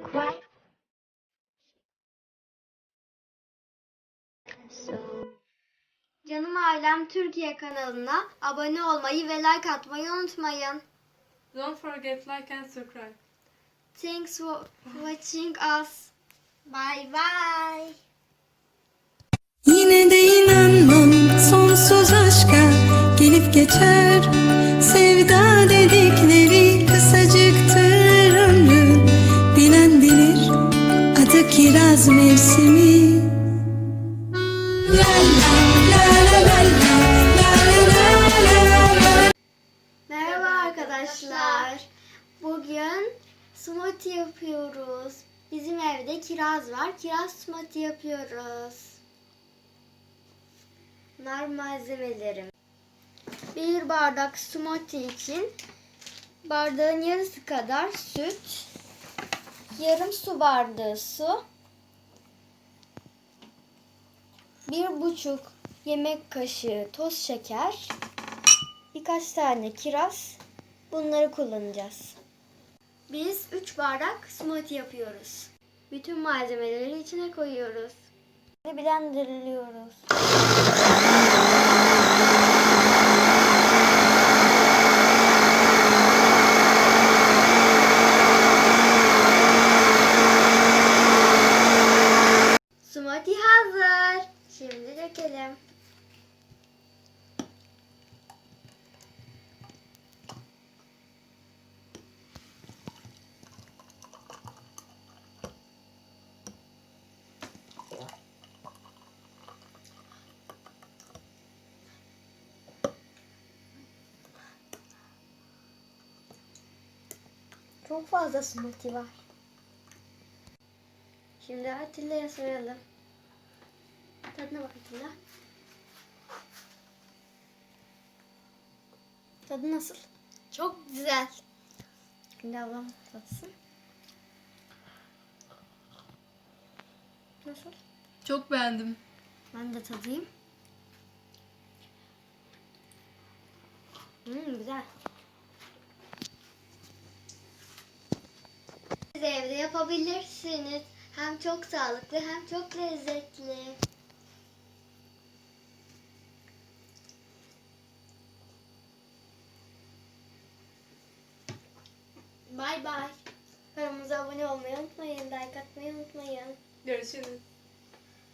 Quite. Canım Ailem Türkiye kanalına abone olmayı ve like atmayı unutmayın. Don't forget like and subscribe. Thanks for watching us. Bye bye. Yine de inanmam sonsuz aşka gelip geçer Sevda dedikleri yaz mevsimi Merhaba arkadaşlar. Bugün smoothie yapıyoruz. Bizim evde kiraz var. Kiraz smoothie yapıyoruz. Nar malzemelerim. Bir bardak smoothie için bardağın yarısı kadar süt, yarım su bardağı su, bir buçuk yemek kaşığı toz şeker, birkaç tane kiraz. Bunları kullanacağız. Biz 3 bardak smoothie yapıyoruz. Bütün malzemeleri içine koyuyoruz. Ve blenderlıyoruz. Smoothie hazır. Şimdi dökelim. Çok fazla smoothie var. Şimdi Atilla'ya soralım. Tadına bak Atilla. Tadı nasıl? Çok güzel. Şimdi ablam tatsın. Nasıl? Çok beğendim. Ben de tadayım. Hmm, güzel. Siz de evde yapabilirsiniz. Hem çok sağlıklı hem çok lezzetli. Bay bay. Kanalımıza abone olmayı unutmayın. Like atmayı unutmayın. Görüşürüz.